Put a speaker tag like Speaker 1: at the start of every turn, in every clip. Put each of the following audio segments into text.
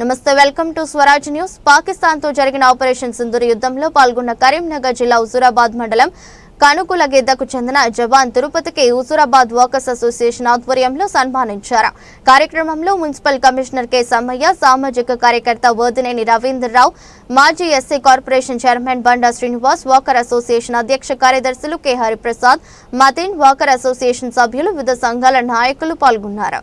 Speaker 1: నమస్తే welcome to Swaraj news. పాకిస్తాన్తో జరిగిన ఆపరేషన్ సింధూర్ యుద్ధంలో పాల్గొన్న కరీంనగర్ జిల్లా హుజూరాబాద్ మండలం కనుకుల గిద్దకు చెందిన జవాన్ తిరుపతికి హుజూరాబాద్ వర్కర్స్ అసోసియేషన్ ఆధ్వర్యంలో సన్మానించారు. కార్యక్రమంలో మున్సిపల్ కమిషనర్ కె. సమ్మయ్య సామాజిక కార్యకర్త వదినేని రవీంద్రరావు మాజీ SC corporation chairman Banda Srinivas walker association అధ్యక్ష కార్యదర్శులు K. Hariprasad Matin walker association సభ్యులు వివిధ సంఘాల నాయకులు పాల్గొన్నారు.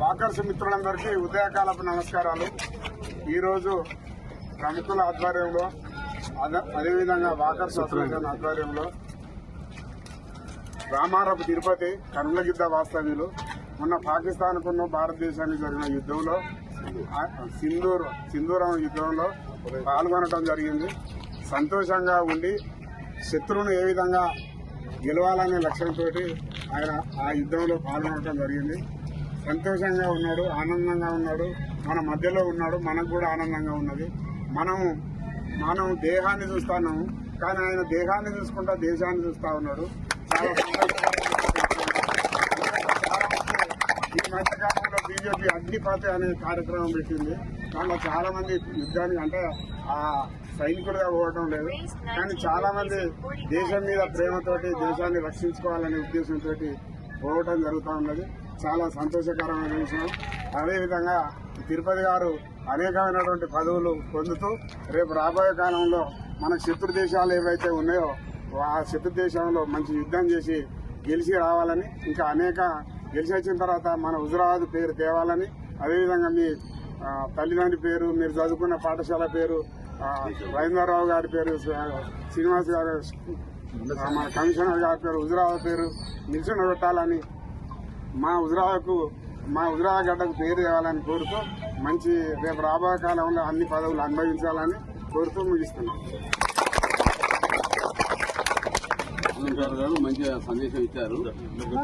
Speaker 2: వాకర్స్ మిత్రులందరికీ ఉదయకాలపు నమస్కారాలు. ఈరోజు ప్రముఖుల ఆధ్వర్యంలో అదేవిధంగా వాకర్స్ అసోసియేషన్ ఆధ్వర్యంలో రామారపు తిరుపతి కనులగిద్ద వాస్తవ్యులు మొన్న పాకిస్తాన్కున్న భారతదేశానికి జరిగిన యుద్ధంలో సింధూర్ సింధూరం యుద్ధంలో పాల్గొనడం జరిగింది. సంతోషంగా ఉండి శత్రువును ఏ విధంగా గెలవాలనే లక్ష్యంతో ఆయన ఆ యుద్ధంలో పాల్గొనడం జరిగింది. సంతోషంగా ఉన్నాడు ఆనందంగా ఉన్నాడు. మన మధ్యలో ఉన్నాడు మనకు కూడా ఆనందంగా ఉన్నది. మనము మనం దేహాన్ని చూస్తున్నాము కానీ ఆయన దేహాన్ని చూసుకుంటా దేశాన్ని చూస్తా ఉన్నాడు. చాలా ఈ మధ్యకాలంలో బీజేపీ అగ్నిపాత అనే కార్యక్రమం పెట్టింది. దాంట్లో చాలా మంది యుద్ధానికి అంటే ఆ సైనికులుగా పోవడం లేదు. కానీ చాలా మంది దేశం మీద ప్రేమతోటి దేశాన్ని రక్షించుకోవాలనే ఉద్దేశంతో పోవటం జరుగుతూ ఉన్నది. చాలా సంతోషకరమైన విషయం. అదేవిధంగా తిరుపతి గారు అనేకమైనటువంటి పదవులు పొందుతూ రేపు రాబోయే కాలంలో మన శత్రు దేశాలు ఏవైతే ఉన్నాయో ఆ శత్రు దేశంలో మంచి యుద్ధం చేసి గెలిచి రావాలని ఇంకా అనేక గెలిచి వచ్చిన తర్వాత మన హుజరాబాద్ పేరు తేవాలని అదేవిధంగా మీ తల్లిదండ్రి పేరు మీరు చదువుకున్న పాఠశాల పేరు రవీంద్రరావు గారి పేరు శ్రీనివాస్ గారు మన కమిషనర్ గారి పేరు హుజరాబాద్ పేరు నిల్చుని పెట్టాలని మా హుజరాబాద్కు మా హుజరాబాద్ గడ్డకు పేరు తేవాలని కోరుతూ మంచి రేపు రాబోయే కాలంలో అన్ని పదవులు అనుభవించాలని కోరుతూ ముగిస్తున్నాం.
Speaker 3: మంచి సందేశం ఇచ్చారు.